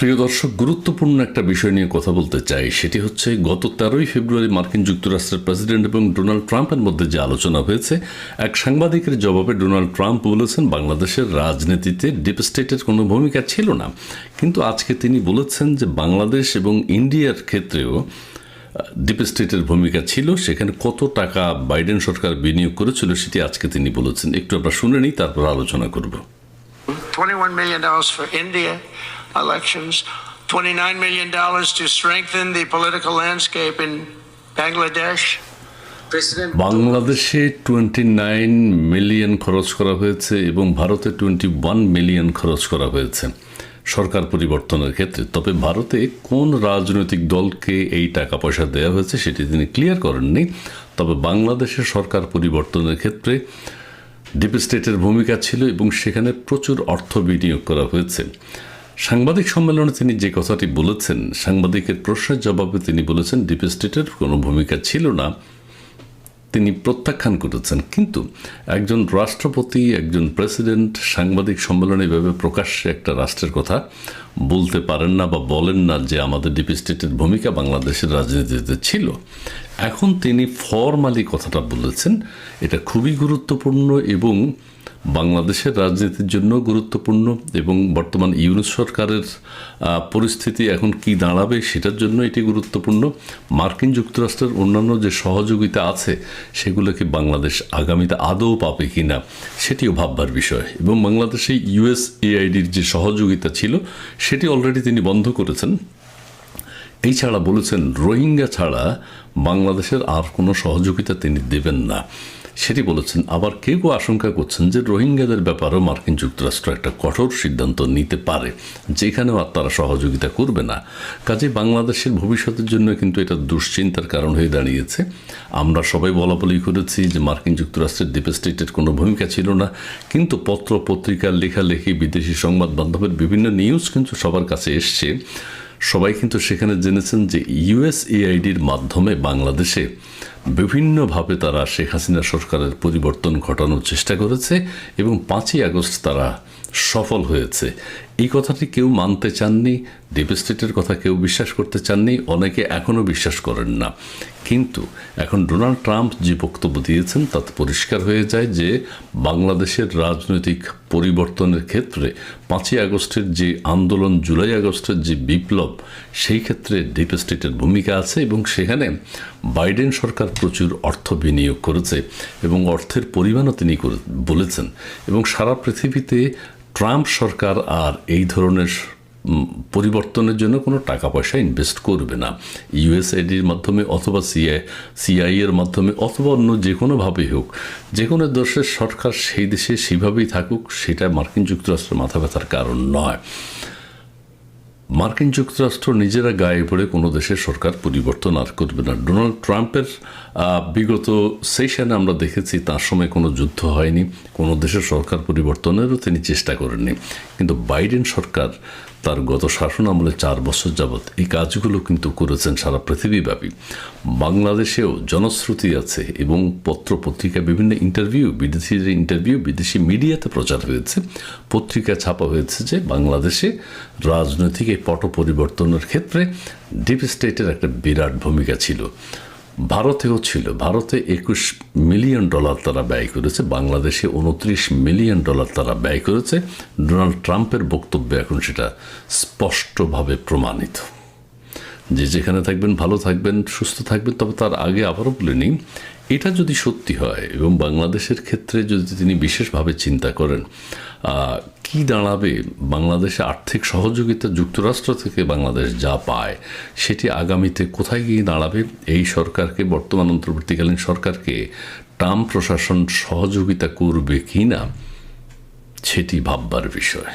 প্রিয় দর্শক, গুরুত্বপূর্ণ একটা বিষয় নিয়ে কথা বলতে চাই। সেটি হচ্ছে, গত তেরোই ফেব্রুয়ারি মার্কিন যুক্তরাষ্ট্রের প্রেসিডেন্ট এবং ডোনাল্ড ট্রাম্পের মধ্যে যে আলোচনা হয়েছে, এক সাংবাদিকের জবাবে ডোনাল্ড ট্রাম্প বলেছেন, বাংলাদেশের রাজনীতিতে ডিপ স্টেটের কোনো ভূমিকা ছিল না। কিন্তু আজকে তিনি বলেছেন যে বাংলাদেশ এবং ইন্ডিয়ার ক্ষেত্রেও ডিপ স্টেটের ভূমিকা ছিল, সেখানে কত টাকা বাইডেন সরকার বিনিয়োগ করেছিল সেটি আজকে তিনি বলেছেন। একটু আমরা শুনে নিই, তারপর আলোচনা করব। $21 million for India elections, $29 million to strengthen the political landscape in Bangladesh. President বাংলাদেশে টোয়েন্টি নাইন মিলিয়ন খরচ করা হয়েছে এবং ভারতে টোয়েন্টি ওয়ান মিলিয়ন খরচ করা হয়েছে। সরকার পরিবর্তনের ক্ষেত্রে। তবে ভারতে কোন রাজনৈতিক দলকে এই টাকা পয়সা দেওয়া হয়েছে সেটি তিনি ক্লিয়ার করেননি। তবে বাংলাদেশের সরকার পরিবর্তনের ক্ষেত্রে ডিপ স্টেটের ভূমিকা ছিল এবং সেখানে প্রচুর অর্থ বিনিয়োগ করা হয়েছে। সাংবাদিক সম্মেলনে তিনি যে কথাটি বলেছেন, সাংবাদিকের প্রশ্নের জবাবে তিনি বলেছেন, ডিপ স্টেটের কোনো ভূমিকা ছিল না। তিনি প্রত্যাখ্যান করেছেন। কিন্তু একজন রাষ্ট্রপতি, একজন প্রেসিডেন্ট সাংবাদিক সম্মেলনে এভাবে প্রকাশ্যে একটা রাষ্ট্রের কথা বলতে পারেন না বা বলেন না যে আমাদের ডিপ স্টেটের ভূমিকা বাংলাদেশের রাজনীতিতে ছিল। এখন তিনি ফরমালি কথাটা বলেছেন। এটা খুবই গুরুত্বপূর্ণ এবং বাংলাদেশের রাজনীতির জন্য গুরুত্বপূর্ণ এবং বর্তমান ইউনুস সরকারের পরিস্থিতি এখন কি দাঁড়াবে সেটার জন্য এটি গুরুত্বপূর্ণ। মার্কিন যুক্তরাষ্ট্রের অন্যান্য যে সহযোগিতা আছে সেগুলোকে বাংলাদেশ আগামীতে আদৌ পাবে কি না সেটিও ভাববার বিষয়। এবং বাংলাদেশে ইউএস এআইডির যে সহযোগিতা ছিল সেটি অলরেডি তিনি বন্ধ করেছেন। এই ছাড়া বলেছেন, রোহিঙ্গা ছাড়া বাংলাদেশের আর কোনো সহযোগিতা তিনি দেবেন না। সেটি বলেছেন, আবার কেউ কেউ আশঙ্কা করছেন যে রোহিঙ্গাদের ব্যাপারেও মার্কিন যুক্তরাষ্ট্র একটা কঠোর সিদ্ধান্ত নিতে পারে, যেখানেও আর তারা সহযোগিতা করবে না। কাজে বাংলাদেশের ভবিষ্যতের জন্য কিন্তু এটা দুশ্চিন্তার কারণ হয়ে দাঁড়িয়েছে। আমরা সবাই বলা বলি করেছি যে মার্কিন যুক্তরাষ্ট্রের ডিপ স্টেটের কোনো ভূমিকা ছিল না, কিন্তু পত্র পত্রিকার লেখালেখি, বিদেশি সংবাদ মাধ্যমের বিভিন্ন নিউজ কিন্তু সবার কাছে এসছে। সবাই কিন্তু সেখানে জেনেছেন যে ইউএসএআইডির মাধ্যমে বাংলাদেশে বিভিন্নভাবে তারা শেখ হাসিনা সরকারের পরিবর্তন ঘটানোর চেষ্টা করেছে এবং পাঁচই আগস্ট তারা সফল হয়েছে। এই কথাটি কেউ মানতে চাননি ডিপ স্টেটের কথা কেউ বিশ্বাস করতে চাননি, অনেকে এখনও বিশ্বাস করেন না। কিন্তু এখন ডোনাল্ড ট্রাম্প যে বক্তব্য দিয়েছেন তাতে পরিষ্কার হয়ে যায় যে বাংলাদেশের রাজনৈতিক পরিবর্তনের ক্ষেত্রে পাঁচই আগস্টের যে আন্দোলন, জুলাই আগস্টের যে বিপ্লব, সেই ক্ষেত্রে ডিপ স্টেটের ভূমিকা আছে এবং সেখানে বাইডেন সরকার প্রচুর অর্থ বিনিয়োগ করেছে এবং অর্থের পরিমাণও তিনি বলেছেন। এবং সারা পৃথিবীতে ট্রাম্প সরকার আর এই ধরনের পরিবর্তনের জন্য কোনো টাকা পয়সা ইনভেস্ট করবে না। ইউএসআইডির মাধ্যমে অথবা সিআই সিআই এর মাধ্যমে অথবা অন্য যে কোনোভাবেই হোক যে কোনো দেশের সরকার সেই দেশে সেভাবেই থাকুক, সেটা মার্কিন যুক্তরাষ্ট্রের মাথা ব্যথার কারণ নয়। মার্কিন যুক্তরাষ্ট্র নিজেরা গায়ে পড়ে কোনো দেশের সরকার পরিবর্তন আর করবে না। ডোনাল্ড ট্রাম্পের বিগত সেশনে আমরা দেখেছি তার সময় কোনো যুদ্ধ হয়নি, কোনো দেশের সরকার পরিবর্তনেরও তিনি চেষ্টা করেননি। কিন্তু বাইডেন সরকার তার গত শাসন আমলে চার বছর যাবৎ এই কাজগুলো কিন্তু করেছেন সারা পৃথিবীব্যাপী। বাংলাদেশেও জনশ্রুতি আছে এবং পত্র পত্রিকা বিভিন্ন ইন্টারভিউ বিদেশির ইন্টারভিউ বিদেশি মিডিয়াতে প্রচার হয়েছে, পত্রিকা ছাপা হয়েছে যে বাংলাদেশে রাজনৈতিক এই পট পরিবর্তনের ক্ষেত্রে ডিপ স্টেটের একটা বিরাট ভূমিকা ছিল। ভারতেও ছিল। ভারতে একুশ মিলিয়ন ডলার তারা ব্যয় করেছে, বাংলাদেশে উনত্রিশ মিলিয়ন ডলার তারা ব্যয় করেছে। ডোনাল্ড ট্রাম্পের বক্তব্যে এখন সেটা স্পষ্টভাবে প্রমাণিত। যে যেখানে থাকবেন, ভালো থাকবেন, সুস্থ থাকবেন, তবে তার আগে আবারও বলে নিই, এটা যদি সত্যি হয় এবং বাংলাদেশের ক্ষেত্রে যদি তিনি বিশেষভাবে চিন্তা করেন কি দাঁড়াবে? বাংলাদেশে আর্থিক সহযোগিতা যুক্তরাষ্ট্র থেকে বাংলাদেশ যা পায়, সেটি আগামীতে কোথায় গিয়ে দাঁড়াবে? এই সরকারকে, বর্তমান অন্তর্বর্তীকালীন সরকারকে ট্রাম্প প্রশাসন সহযোগিতা করবে কি না সেটি ভাববার বিষয়।